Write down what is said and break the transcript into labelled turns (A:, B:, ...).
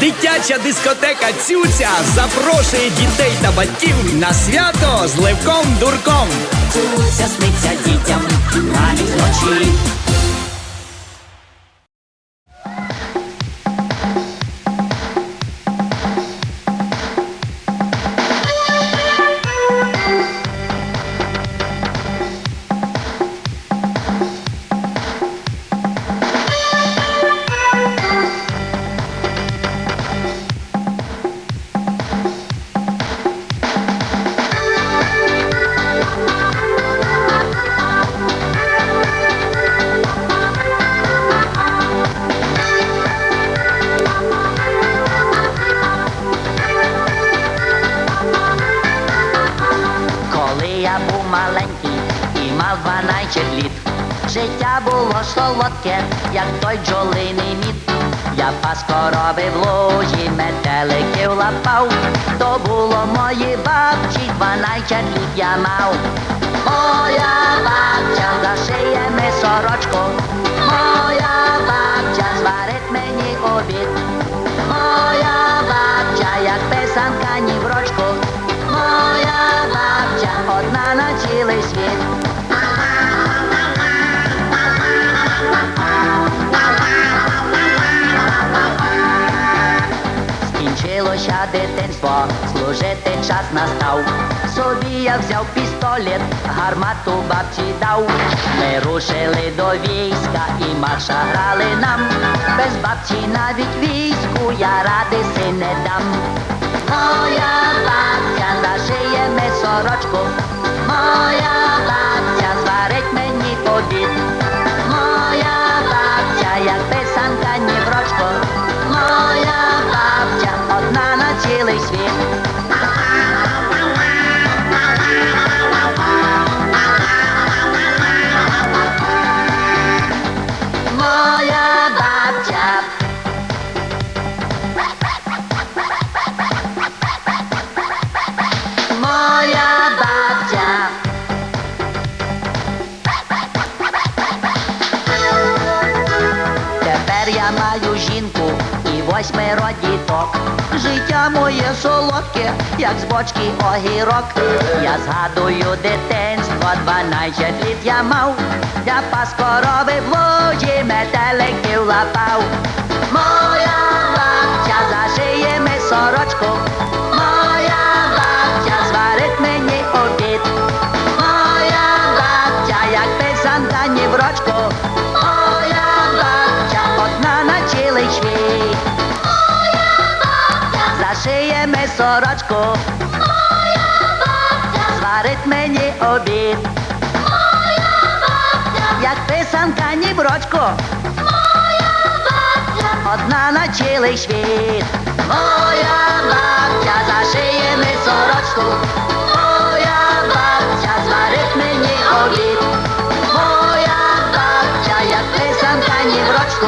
A: Дитяча дискотека Цюця запрошує дітей та батьків на свято з Левком Дурком.
B: Цюця сниться дітям навіть вночі. Маленький і мав дванадцять літ, життя було солодке, як той джолиний мід. Я пас корови в лужі, метеликів лапав, то було мої бабці, дванадцять літ я мав. Моя бабця зашиє ми сорочку, дитинство, служити час настав. Собі я взяв пістолет, гармату бабці дав. Ми рушили до війська і марша грали нам. Без бабці навіть війську я ради си не дам. Моя бабця нашиє ми сорочку, одна на восьмеро діток. Життя моє солодке, як з бочки огірок. Я згадую дитинство, дванадцять літ я мав. Я пас корови в лужі, метеликів лапав. Шиємо сорочку, моя бабця зварить мені обід, моя бабця, як писанка ні брочку, моя бабця, одна на цілий світ, моя бабця зашиє ми сорочку, моя бабця зварить мені обід, моя бабця, як писанка ні брочку.